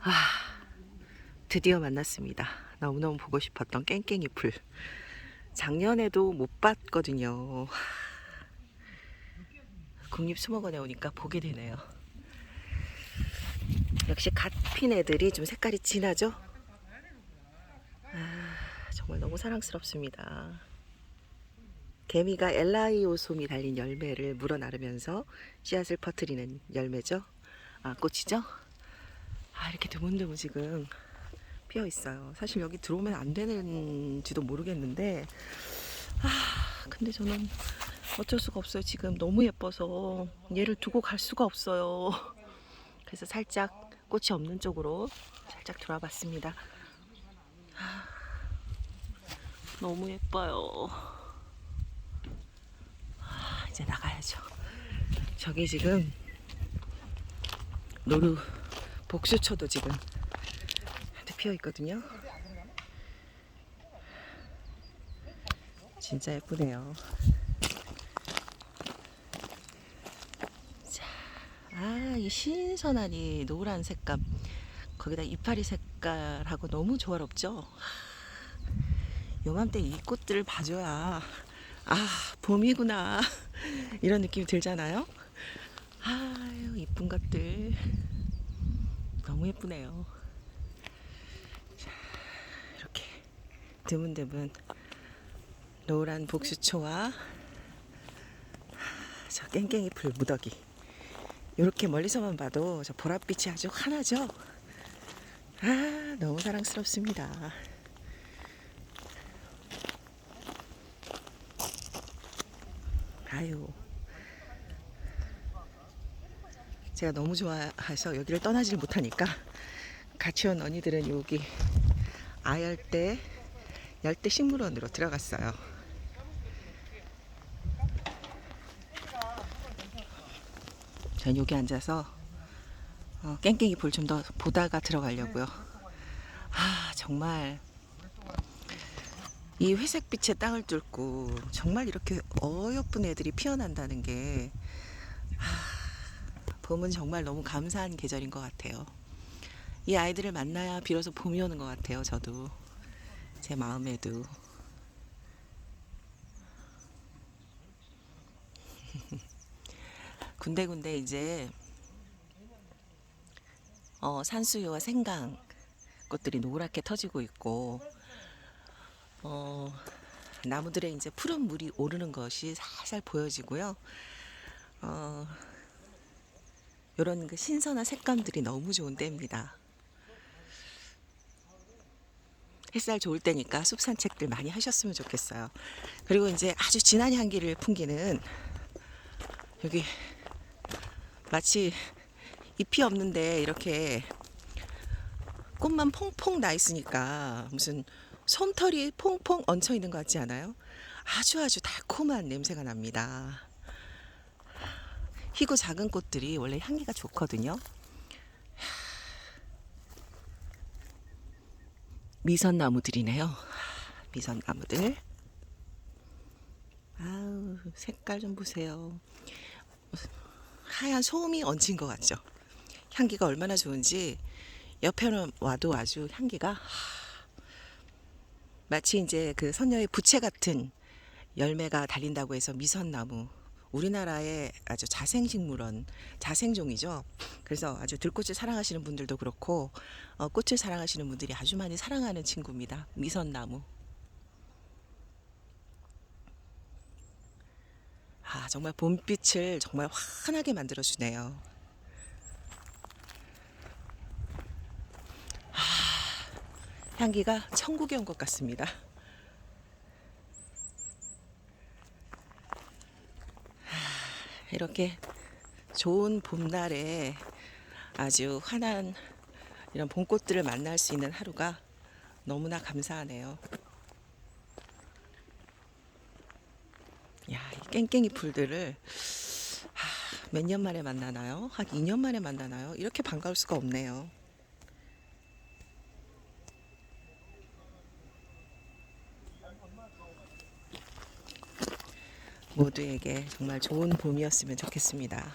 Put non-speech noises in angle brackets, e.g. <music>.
아, 드디어 만났습니다. 너무너무 보고 싶었던 깽깽이 풀. 작년에도 못 봤거든요. 국립수목원에 오니까 보게 되네요. 역시 갓 핀 애들이 좀 색깔이 진하죠? 아, 정말 너무 사랑스럽습니다. 개미가 엘라이오솜이 달린 열매를 물어 나르면서 씨앗을 퍼뜨리는 열매죠. 아, 꽃이죠? 아, 이렇게 드문드문 지금 피어 있어요. 사실 여기 들어오면 안 되는지도 모르겠는데, 아, 근데 저는 어쩔 수가 없어요. 지금 너무 예뻐서 얘를 두고 갈 수가 없어요. 그래서 살짝 꽃이 없는 쪽으로 살짝 들어와 봤습니다. 아, 너무 예뻐요. 아, 이제 나가야죠. 저기 지금 노루 복수초도 지금 피어 있거든요. 진짜 예쁘네요. 자, 아, 이 신선한 이 노란 색감, 거기다 이파리 색깔하고 너무 조화롭죠? 요맘때 이 꽃들을 봐줘야, 아, 봄이구나. 이런 느낌이 들잖아요? 아유, 이쁜 것들. 너무 예쁘네요. 자, 이렇게 드문드문 노란 복수초와 저 깽깽이 풀 무더기 이렇게 멀리서만 봐도 저 보랏빛이 아주 환하죠? 아 너무 사랑스럽습니다. 아유 제가 너무 좋아해서 여기를 떠나지를 못하니까 같이 온 언니들은 여기 아열대 열대 식물원으로 들어갔어요. 전 여기 앉아서 어, 깽깽이 볼 좀 더 보다가 들어가려고요. 아 정말 이 회색빛의 땅을 뚫고 정말 이렇게 어여쁜 애들이 피어난다는 게 아, 봄은 정말 너무 감사한 계절인 것 같아요. 이 아이들을 만나야 비로소 봄이 오는 것 같아요. 저도 제 마음에도 <laughs> 군데군데 이제 어, 산수유와 생강 꽃들이 노랗게 터지고 있고 어, 나무들에 이제 푸른 물이 오르는 것이 살살 보여지고요. 어, 이런 그 신선한 색감들이 너무 좋은 때입니다. 햇살 좋을 때니까 숲 산책들 많이 하셨으면 좋겠어요. 그리고 이제 아주 진한 향기를 풍기는 여기 마치 잎이 없는데 이렇게 꽃만 퐁퐁 나 있으니까 무슨 솜털이 퐁퐁 얹혀 있는 것 같지 않아요? 아주 아주 달콤한 냄새가 납니다. 희고 작은 꽃들이 원래 향기가 좋거든요. 미선 나무들이네요. 미선 나무들. 아우 색깔 좀 보세요. 하얀 소음이 얹힌 것 같죠. 향기가 얼마나 좋은지 옆에는 와도 아주 향기가 마치 이제 그 선녀의 부채 같은 열매가 달린다고 해서 미선나무 우리나라의 아주 자생식물원 자생종이죠. 그래서 아주 들꽃을 사랑하시는 분들도 그렇고 어, 꽃을 사랑하시는 분들이 아주 많이 사랑하는 친구입니다. 미선나무. 아 정말 봄빛을 정말 환하게 만들어 주네요. 아, 향기가 천국에 온 것 같습니다. 이렇게 좋은 봄날에 아주 환한 이런 봄꽃들을 만날 수 있는 하루가 너무나 감사하네요. 야, 이 깽깽이 풀들을 몇 년 만에 만나나요? 한 2년 만에 만나나요? 이렇게 반가울 수가 없네요. 모두에게 정말 좋은 봄이었으면 좋겠습니다.